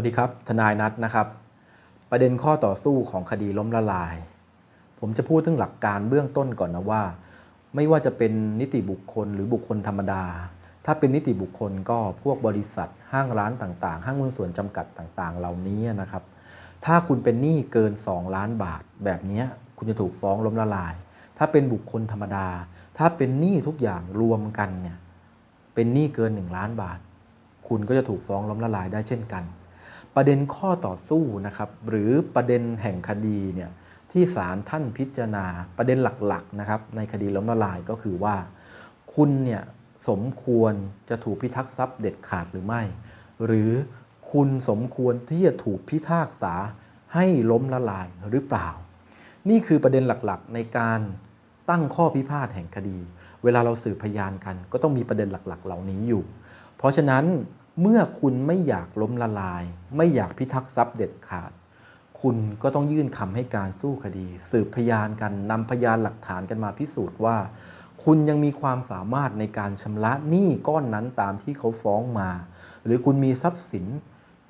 วัสดีครับ ทนายนัทนะครับ ประเด็นข้อต่อสู้ของคดีล้มละลาย ผมจะพูดถึงหลักการเบื้องต้นก่อนนะว่า ไม่ว่าจะเป็นนิติบุคคลหรือบุคคลธรรมดา ถ้าเป็นนิติบุคคลก็พวกบริษัท ห้างร้านต่างๆ ห้างหุ้นส่วนจำกัดต่างๆ เหล่านี้นะครับ ถ้าคุณเป็นหนี้เกิน 2 ล้านบาท แบบนี้คุณจะถูกฟ้องล้มละลาย ถ้าเป็นบุคคลธรรมดา ถ้าเป็นหนี้ทุกอย่างรวมกันเนี่ยเป็นหนี้เกิน 1 ล้านบาท คุณก็จะถูกฟ้องล้มละลายได้เช่นกัน ประเด็นข้อต่อสู้นะครับหรือประเด็นแห่งคดีเนี่ยที่ศาลท่านพิจารณาประเด็นหลักๆนะครับในคดีล้มละลายก็คือว่า คุณเนี่ยสมควรจะถูกพิทักษ์ทรัพย์เด็ดขาดหรือไม่ หรือคุณสมควรที่จะถูกพิพากษาให้ล้มละลายหรือเปล่า นี่คือประเด็นหลักๆ ในการตั้งข้อพิพาทแห่งคดี เวลาเราสืบพยานกัน ก็ต้องมีประเด็นหลักๆ เหล่านี้อยู่ เพราะฉะนั้น เมื่อคุณไม่อยากล้มละลาย ไม่อยากพิทักษ์ทรัพย์เด็ดขาด คุณก็ต้องยื่นคำให้การสู้คดี สืบพยานกันนำพยานหลักฐานกันมาพิสูจน์ว่า คุณยังมีความสามารถในการชำระหนี้ก้อนนั้นตามที่เขาฟ้องมา หรือคุณมีทรัพย์สิน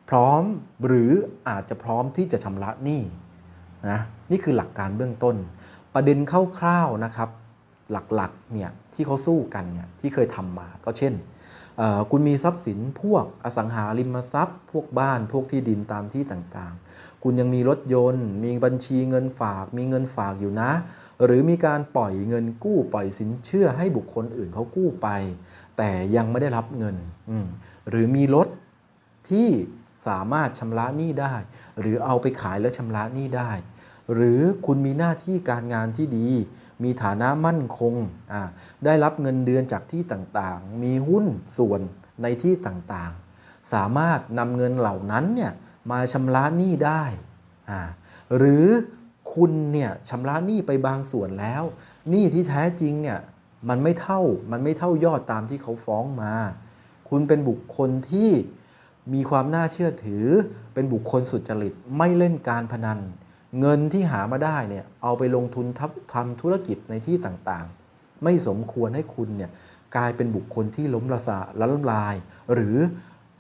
พร้อมหรืออาจจะพร้อมที่จะชำระหนี้นะนี่คือหลักการเบื้องต้น ประเด็นคร่าวๆนะครับ หลักๆเนี่ยที่เขาสู้กันเนี่ยที่เคยทำมาก็เช่น คุณมีทรัพย์สินพวกอสังหาริมทรัพย์ พวกบ้านพวกที่ดินตามที่ต่างๆ คุณยังมีรถยนต์ มีบัญชีเงินฝาก มีเงินฝากอยู่นะ หรือมีการปล่อยเงินกู้ปล่อยสินเชื่อให้บุคคลอื่นเขากู้ไป แต่ยังไม่ได้รับเงิน หรือมีรถที่สามารถชำระหนี้ได้ หรือเอาไปขายแล้วชำระหนี้ได้ หรือคุณมีหน้าที่การงานที่ดี มีฐานะมั่นคง ได้รับเงินเดือนจากที่ต่างๆ มีหุ้นส่วนในที่ต่างๆ สามารถนำเงินเหล่านั้นเนี่ยมาชำระหนี้ได้ หรือคุณเนี่ยชำระหนี้ไปบางส่วนแล้วหนี้ที่แท้จริงเนี่ยมันไม่เท่ามันไม่เท่ายอดตามที่เขาฟ้องมา คุณเป็นบุคคลที่มีความน่าเชื่อถือ เป็นบุคคลสุจริตไม่เล่นการพนัน เงินที่หามาได้เนี่ยเอาไปลงทุนทับทำธุรกิจในที่ต่างๆ ไม่สมควรให้คุณเนี่ยกลายเป็นบุคคลที่ล้มละสาละล้มลาย หรือ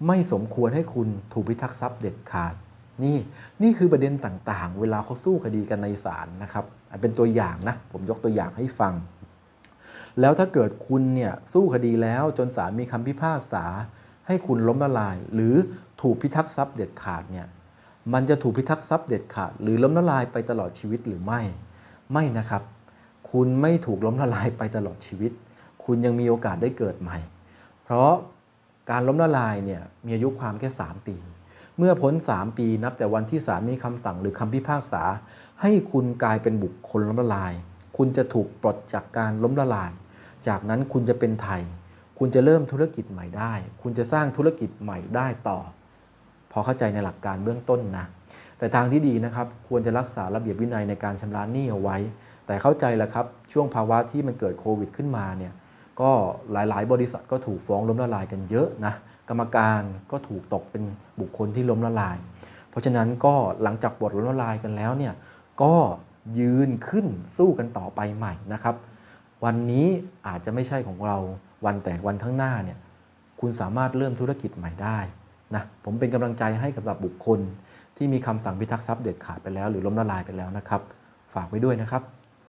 ไม่สมควรให้คุณถูกพิทักษ์ทรัพย์เด็ดขาด นี่นี่คือประเด็นต่างๆ เวลาเขาสู้คดีกันในศาลนะครับเป็นตัวอย่างนะผมยกตัวอย่างให้ฟัง แล้วถ้าเกิดคุณเนี่ยสู้คดีแล้วจนศาลมีคำพิพากษา ให้คุณล้มละลาย หรือถูกพิทักษ์ทรัพย์เด็ดขาดเนี่ย มันจะถูกพิทักษ์ทรัพย์เด็ดขาด หรือล้มละลายไปตลอดชีวิตหรือไม่ ไม่นะครับ คุณไม่ถูกล้มละลายไปตลอดชีวิต คุณยังมีโอกาสได้เกิดใหม่ เพราะการล้มละลายเนี่ยมีอายุความแค่ 3 ปี เมื่อพ้น 3 ปีนับแต่วันที่ศาลมีคำสั่งหรือคำพิพากษา ให้คุณกลายเป็นบุคคลล้มละลาย คุณจะถูกปลดจากการล้มละลาย จากนั้นคุณจะเป็นไทย คุณจะเริ่มธุรกิจใหม่ได้ คุณจะสร้างธุรกิจใหม่ได้ต่อ พอเข้าใจในหลักการเบื้องต้นนะแต่ทางที่ดีนะครับควรจะรักษาระเบียบวินัยในการชำระหนี้เอาไว้ แต่เข้าใจแหละครับช่วงภาวะที่มันเกิดโควิดขึ้นมาเนี่ยก็หลายๆ บริษัทก็ถูกฟ้องล้มละลายกันเยอะนะกรรมการก็ถูกตกเป็นบุคคลที่ล้มละลาย เพราะฉะนั้นก็หลังจากบทล้มละลายกันแล้วเนี่ยก็ยืนขึ้นสู้กันต่อไปใหม่นะครับ วันนี้อาจจะไม่ใช่ของเราวันแต่วันข้างหน้าเนี่ยคุณสามารถเริ่มธุรกิจใหม่ได้ นะผมเป็นกำลังใจให้กับบุคคล ที่มีคำสั่งพิทักษ์ทรัพย์เด็ดขาดไปแล้ว หรือล้มละลายไปแล้วนะครับ ฝากไว้ด้วยนะครับ